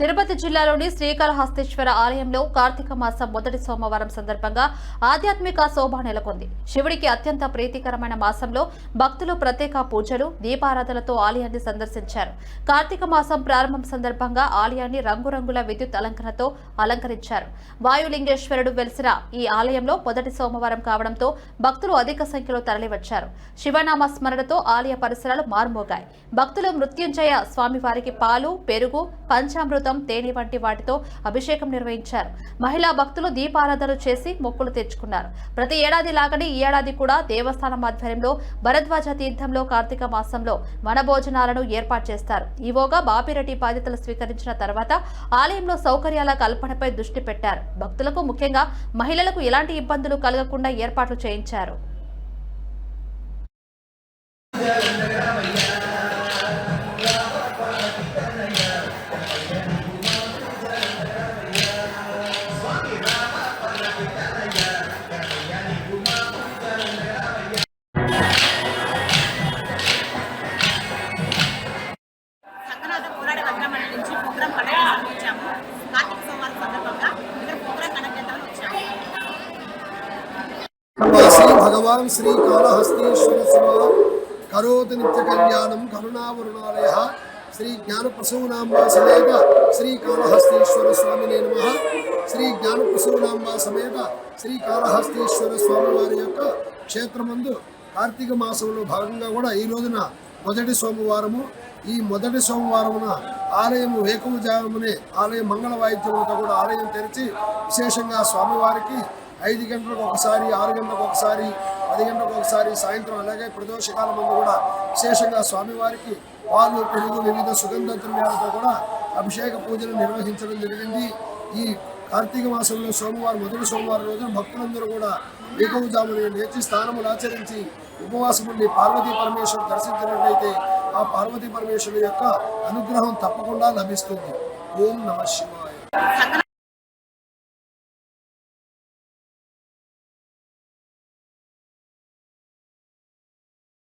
తిరుపతి జిల్లాలోని శ్రీకాళహస్తేశ్వర ఆలయంలో కార్తీక మాసం మొదటి సోమవారం సందర్భంగా ఆధ్యాత్మిక శోభ నెలకొంది. శివుడికి అత్యంత ప్రీతికరమైన మాసంలో భక్తులు ప్రత్యేక పూజలు దీపారాధనతో ఆలయాన్ని సందర్శించారు. కార్తీక మాసం ప్రారంభం సందర్భంగా ఆలయాన్ని రంగురంగుల విద్యుత్ అలంకరణతో అలంకరించారు. వాయులింగేశ్వరుడు వెలిసిన ఈ ఆలయంలో మొదటి సోమవారం కావడంతో భక్తులు అధిక సంఖ్యలో తరలివచ్చారు. శివనామ స్మరణతో ఆలయ పరిసరాలు మారుమోగాయి. భక్తులు మృత్యుంజయ స్వామివారికి పాలు పెరుగు పంచామృత తేనె వంటి వాటితో అభిషేకం నిర్వహించారు. మహిళా భక్తులు దీపారాధన చేసి మొక్కులు తెచ్చుకున్నారు. ప్రతి ఏడాది లాగానే ఈ ఏడాది కూడా దేవస్థానం ఆధ్వర్యంలో భరద్వాజ తీర్థంలో కార్తీక మాసంలో వనభోజనాలను ఏర్పాటు చేస్తారు. ఈవోగా బాపిరెడ్డి బాధ్యతలు స్వీకరించిన తర్వాత ఆలయంలో సౌకర్యాల కల్పనపై దృష్టి పెట్టారు. భక్తులకు ముఖ్యంగా మహిళలకు ఎలాంటి ఇబ్బందులు కలగకుండా ఏర్పాట్లు చేయించారు. భగవాన్ శ్రీ కాళహస్తీశ్వర శివ కరోతి నిత్య కళ్యాణం కరుణావరుణాలయ శ్రీ జ్ఞానప్రసూనాంబ సమేత శ్రీ సమేత శ్రీ కాళహస్తీశ్వర స్వామి వారి యొక్క క్షేత్రమందు కార్తీక మాసంలో భాగంగా కూడా ఈ రోజున మొదటి సోమవారము. ఈ మొదటి సోమవారమున ఆలయం వేకువజామునే ఆలయం మంగళ వాయిద్యములతో కూడా ఆలయం తెరిచి విశేషంగా స్వామివారికి ఐదు గంటలకు ఒకసారి ఆరు గంటలకు ఒకసారి పది గంటలకు ఒకసారి సాయంత్రం అలాగే ప్రదోషకాల ముందు కూడా విశేషంగా స్వామివారికి పాలు పెరుగు వివిధ సుగంధ ద్రవ్యాలతో కూడా అభిషేక పూజలు నిర్వహించడం జరిగింది. ఈ కార్తీక మాసంలో సోమవారం మొదటి సోమవారం రోజున భక్తులందరూ కూడా ఏకవుజాముని లేచి స్నానములు ఆచరించి ఉపవాసం ఉండి పార్వతీ పరమేశ్వరు దర్శించినట్లయితే ఆ పార్వతీ పరమేశ్వరుడు యొక్క అనుగ్రహం తప్పకుండా లభిస్తుంది. ఓం నమ శివాయ.